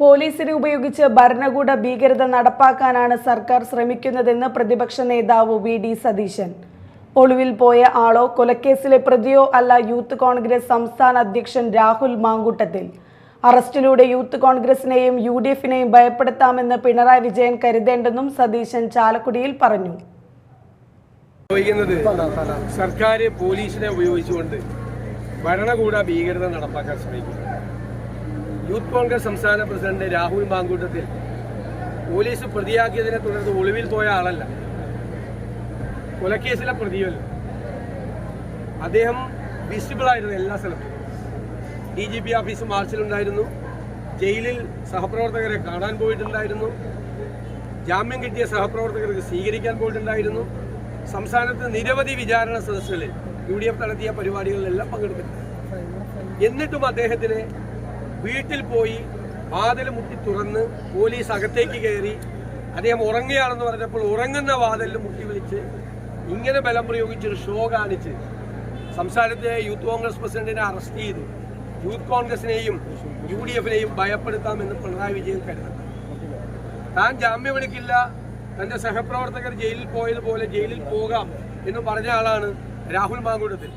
പോലീസിനെ ഉപയോഗിച്ച് ഭരണകൂട ഭീകരത നടപ്പാക്കാനാണ് സർക്കാർ ശ്രമിക്കുന്നതെന്ന് പ്രതിപക്ഷ നേതാവ് വി ഡി സതീശൻ. ഒളിവിൽ പോയ ആളോ കൊലക്കേസിലെ പ്രതിയോ അല്ല യൂത്ത് കോൺഗ്രസ് സംസ്ഥാന അധ്യക്ഷൻ രാഹുൽ മാങ്കൂട്ടത്തിൽ. അറസ്റ്റിലൂടെ യൂത്ത് കോൺഗ്രസിനെയും യു ഡി എഫിനെയും ഭയപ്പെടുത്താമെന്ന് പിണറായി വിജയൻ കരുതേണ്ടെന്നും സതീശൻ ചാലക്കുടിയിൽ പറഞ്ഞു. സർക്കാർ പോലീസിനെ ഉപയോഗിച്ചുകൊണ്ട് ഭരണകൂട ഭീകരത നടപ്പാക്കാൻ ശ്രമിക്കുന്നു. യൂത്ത് കോൺഗ്രസ് സംസ്ഥാന പ്രസിഡന്റ് രാഹുൽ മാങ്കൂട്ടത്തിൽ പോലീസ് പ്രതിയാക്കിയതിനെ തുടർന്ന് ഒളിവിൽ പോയ ആളല്ല. കൊലക്കേസിലെ പ്രതിയല്ല അദ്ദേഹം വിസിബിൾ ആയിരുന്നു എല്ലാ സ്ഥലത്തും. ഡി ജി പി ഓഫീസ് മാർച്ചിലുണ്ടായിരുന്നു. ജയിലിൽ സഹപ്രവർത്തകരെ കാണാൻ പോയിട്ടുണ്ടായിരുന്നു. ജാമ്യം കിട്ടിയ സഹപ്രവർത്തകർക്ക് സ്വീകരിക്കാൻ പോയിട്ടുണ്ടായിരുന്നു. സംസ്ഥാനത്ത് നിരവധി വിചാരണ സദസ്സുകളിൽ യു ഡി എഫ് നടത്തിയ പരിപാടികളിലെല്ലാം പങ്കെടുത്തിട്ടുണ്ട്. എന്നിട്ടും അദ്ദേഹത്തിന് വീട്ടിൽ പോയി വാതിൽ മുട്ടി തുറന്ന് പോലീസ് അകത്തേക്ക് കയറി അദ്ദേഹം ഉറങ്ങുകയാണെന്ന് പറഞ്ഞപ്പോൾ ഉറങ്ങുന്ന വാതിലിൽ മുട്ടി വിളിച്ച് ഇങ്ങനെ ബലം പ്രയോഗിച്ചൊരു ഷോ കാണിച്ച് സംസ്ഥാനത്തെ യൂത്ത് കോൺഗ്രസ് പ്രസിഡന്റിനെ അറസ്റ്റ് ചെയ്ത്. യൂത്ത് കോൺഗ്രസിനെയും യു ഡി എഫിനെയും ഭയപ്പെടുത്താമെന്ന് പിണറായി വിജയൻ കരുതുന്നു. താൻ ജാമ്യം എടുക്കില്ല തന്റെ സഹപ്രവർത്തകർ ജയിലിൽ പോയതുപോലെ ജയിലിൽ പോകാം എന്ന് പറഞ്ഞ ആളാണ് രാഹുൽ മാങ്കൂട്ടത്തിൽ.